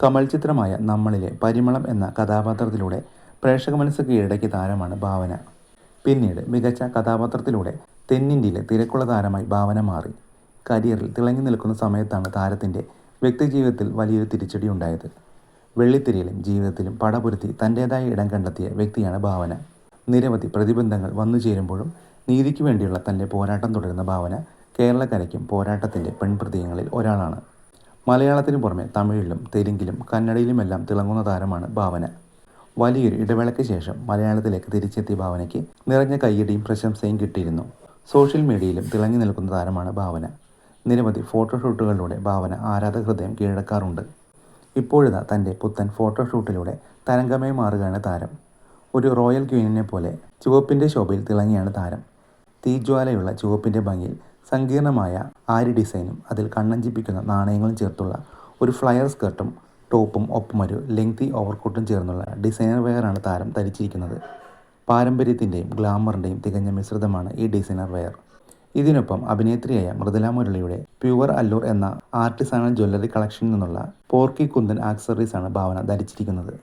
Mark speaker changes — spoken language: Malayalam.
Speaker 1: കമൽ ചിത്രമായ നമ്മളിലെ പരിമളം എന്ന കഥാപാത്രത്തിലൂടെ പ്രേക്ഷക മനസ്സ് കീഴടക്കിയ താരമാണ് ഭാവന. പിന്നീട് മികച്ച കഥാപാത്രത്തിലൂടെ തെന്നിന്ത്യയിലെ തിരക്കുള്ള താരമായി ഭാവന മാറി. കരിയറിൽ തിളങ്ങി നിൽക്കുന്ന സമയത്താണ് താരത്തിന്റെ വ്യക്തിജീവിതത്തിൽ വലിയൊരു തിരിച്ചടി ഉണ്ടായത്. വെള്ളിത്തിരയിലും ജീവിതത്തിലും പടപുരുത്തി തന്റേതായ ഇടം കണ്ടെത്തിയ വ്യക്തിയാണ് ഭാവന. നിരവധി പ്രതിബന്ധങ്ങൾ വന്നു ചേരുമ്പോഴും നീതിക്ക് വേണ്ടിയുള്ള തന്റെ പോരാട്ടം തുടരുന്ന ഭാവന കേരളക്കരയ്ക്കും പോരാട്ടത്തിന്റെ പെൺപ്രതീകങ്ങളിൽ ഒരാളാണ്. മലയാളത്തിന് പുറമെ തമിഴിലും തെലുങ്കിലും കന്നഡയിലുമെല്ലാം തിളങ്ങുന്ന താരമാണ് ഭാവന. വലിയൊരു ഇടവേളയ്ക്ക് ശേഷം മലയാളത്തിലേക്ക് തിരിച്ചെത്തിയ ഭാവനയ്ക്ക് നിറഞ്ഞ കയ്യടിയും പ്രശംസയും കിട്ടിയിരുന്നു. സോഷ്യൽ മീഡിയയിലും തിളങ്ങി നിൽക്കുന്ന താരമാണ് ഭാവന. നിരവധി ഫോട്ടോഷൂട്ടുകളിലൂടെ ഭാവന ആരാധക ഹൃദയം കീഴടക്കാറുണ്ട്. ഇപ്പോഴിതാ തന്റെ പുത്തൻ ഫോട്ടോഷൂട്ടിലൂടെ തരംഗമായി മാറുകയാണ് താരം. ഒരു റോയൽ ക്വീനിനെ പോലെ ചുവപ്പിന്റെ ശോഭയിൽ തിളങ്ങിയാണ് താരം. തീജ്വാലയുള്ള ചുവപ്പിന്റെ ഭംഗിയിൽ സങ്കീർണമായ ആരി ഡിസൈനും അതിൽ കണ്ണഞ്ചിപ്പിക്കുന്ന നാണയങ്ങളും ചേർത്തുള്ള ഒരു ഫ്ലയർ സ്കർട്ടും ടോപ്പും ഒപ്പം ഒരു ലെങ്തി ഓവർകോട്ടും ചേർന്നുള്ള ഡിസൈനർ വെയറാണ് താരം ധരിച്ചിരിക്കുന്നത്. പാരമ്പര്യത്തിന്റെയും ഗ്ലാമറിന്റെയും തികഞ്ഞ മിശ്രിതമാണ് ഈ ഡിസൈനർ വെയർ. ഇതിനൊപ്പം അഭിനേത്രിയായ മൃദുല മുരളിയുടെ പ്യുവർ അല്ലൂർ എന്ന ആർട്ടിസാണൽ ജ്വല്ലറി കളക്ഷനിൽ നിന്നുള്ള പോർക്കി കുന്തൻ ആക്സറീസാണ് ഭാവന ധരിച്ചിരിക്കുന്നത്.